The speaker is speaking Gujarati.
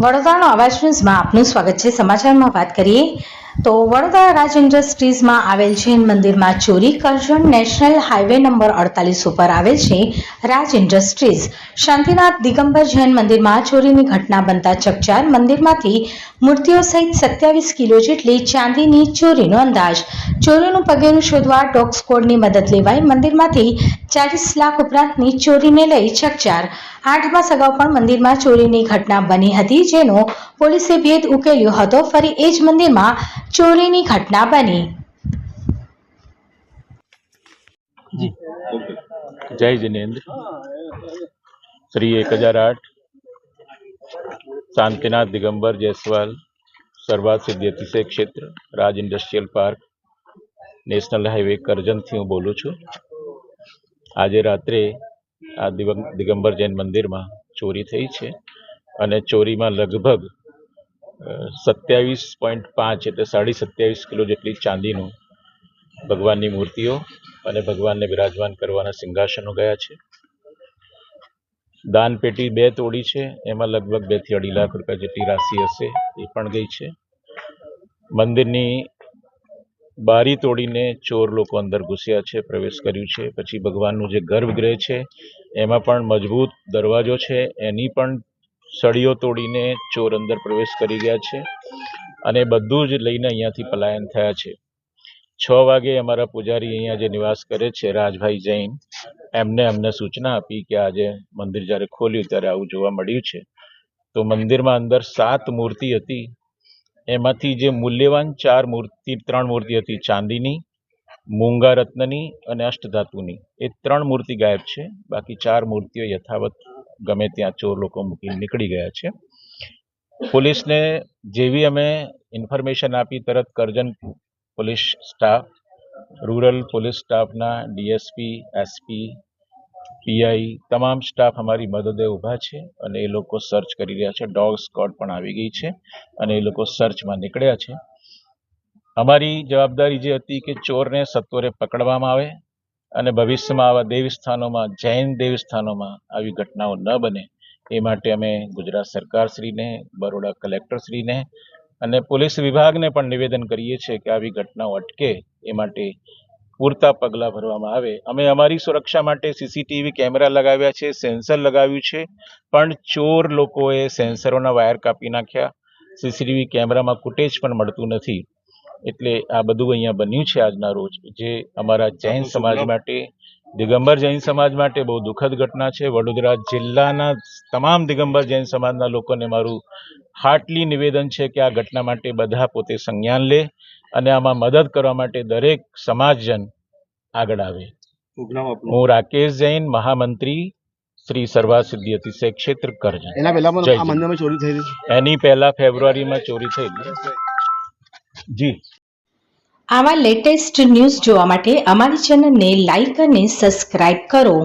વડોદરાનો અવાજ ન્યૂઝમાં આપનું સ્વાગત છે. સમાચારમાં વાત કરીએ તો વડોદરા રાજ ઇન્ડસ્ટ્રીઝમાં આવેલ જૈન મંદિરમાં ચોરી કરજણ નેશનલ હાઈવે નંબર અડતાલીસ ઉપર આવેલ છે. રાજ ઇન્ડસ્ટ્રીઝ. શાંતિનાથ દિગંબર જૈન મંદિરમાં ચોરીની ઘટના બનતા ચકચાર. મંદિરમાંથી મૂર્તિઓ સહિત સત્યાવીસ કિલો જેટલી ચાંદીની ચોરીનો અંદાજ. ચોરીનું પગેરું શોધવા ડોગ સ્કોડની મદદ લેવાઈ મંદિરમાંથી ચાલીસ લાખ ઉપરાંતની ચોરીને લઈ ચકચાર. આઠ માસ અગાઉ પણ મંદિરમાં ચોરીની ઘટના બની હતી, જેનો પોલીસે ભેદ ઉકેલ્યો હતો. ફરી એ જ મંદિરમાં ચોરીની ઘટના બની. જય જિનેન્દ્ર. શ્રી એક હજાર આઠ. શાંતિનાથ દિગંબર જયસ્વાલ, સર્વાત સિદ્ધિ અતિશય ક્ષેત્ર, Raj industrial park. National highway કરજણથી હું બોલું છું. આજે રાત્રે આ દિગંબર જૈન મંદિરમાં ચોરી થઈ છે અને ચોરીમાં લગભગ સત્યાવીસ પોઈન્ટ પાંચ એટલે સાડી સત્યાવીસ કિલો જેટલી ચાંદીનું ભગવાનની મૂર્તિઓ અને ભગવાનને બિરાજમાન કરવાના સિંહાસનો ગયા છે. દાન પેટી બે તોડી છે, એમાં લગભગ બેથી અઢી લાખ રૂપિયા જેટલી રાશિ હશે એ પણ ગઈ છે. મંદિરની બારી તોડીને ચોર લોકો અંદર ઘૂસ્યા છે, પ્રવેશ કર્યું છે. પછી ભગવાનનું જે ગર્ભગૃહ છે, એમાં પણ મજબૂત દરવાજો છે. એની પણ સળીઓ તોડીને ચોર અંદર પ્રવેશ કરી ગયા છે અને બધું જ લઈને અહીંયાથી પલાયન થયા છે. છ વાગે અમારા પૂજારી અહીંયા જે નિવાસ કરે છે, રાજભાઈ જૈન, એમને અમને સૂચના આપી કે આજે મંદિર જ્યારે ખોલ્યું ત્યારે આવું જોવા મળ્યું છે. તો મંદિરમાં અંદર સાત મૂર્તિ હતી. એમાંથી જે મૂલ્યવાન ચાર મૂર્તિ, ત્રણ મૂર્તિ હતી, ચાંદીની મૂંગા રત્નની અને અષ્ટધાતુની. એ ત્રણ મૂર્તિ ગાયબ છે. બાકી ચાર મૂર્તિઓ યથાવત ગમે ત્યાં ચોર લોકો મૂકીને નીકળી ગયા છે. પોલીસને જેવી અમે ઇન્ફોર્મેશન આપી, તરત Karjan police staff, rural police સ્ટાફના ડીએસપી, એસપી પીઆઈ તમામ સ્ટાફ અમારી મદદે ઊભા છે અને એ લોકો સર્ચ કરી રહ્યા છે. ડોગ સ્કોડ પણ આવી ગઈ છે અને એ લોકો સર્ચમાં નીકળ્યા છે. અમારી જવાબદારી જે હતી કે ચોરને સત્વરે પકડવામાં આવે અને ભવિષ્યમાં આવા દેવસ્થાનોમાં, જૈન દેવસ્થાનોમાં આવી ઘટનાઓ ન બને એ માટે અમે ગુજરાત સરકારશ્રીને, બરોડા કલેક્ટરશ્રીને અને પોલીસ વિભાગને પણ નિવેદન કરીએ છીએ કે આવી ઘટનાઓ અટકે એ માટે પૂરતા પગલાં ભરવામાં આવે. અમે અમારી સુરક્ષા માટે સીસીટીવી કેમેરા લગાવ્યા છે સેન્સર લગાવ્યું છે પણ ચોર લોકોએ સેન્સરોના વાયર કાપી નાખ્યા. સીસીટીવી કેમેરામાં ફૂટેજ પણ મળતું નથી. એટલે આ બધું અહીંયા બન્યું છે આજના રોજ જે અમારા જૈન સમાજ માટે દિગંબર જૈન સમાજ માટે બહુ દુઃખદ ઘટના છે. વડોદરા જિલ્લાના તમામ દિગંબર જૈન સમાજના લોકોને મારું હાર્ટલી નિવેદન છે કે આ ઘટના માટે બધા પોતે સંજ્ઞાન લે અને આમાં મદદ કરવા માટે દરેક સમાજજન આગળ આવે. હું રાકેશ જૈન મહામંત્રી શ્રી સર્વા સિદ્ધિ અતિશય ક્ષેત્ર કરજણ. એના પહેલા ચોરી થઈ એની પહેલા ફેબ્રુઆરીમાં ચોરી થયેલી જી. આવા લેટેસ્ટ ન્યૂઝ જોવા માટે અમારી ચેનલને લાઈક અને સબસ્ક્રાઇબ કરો.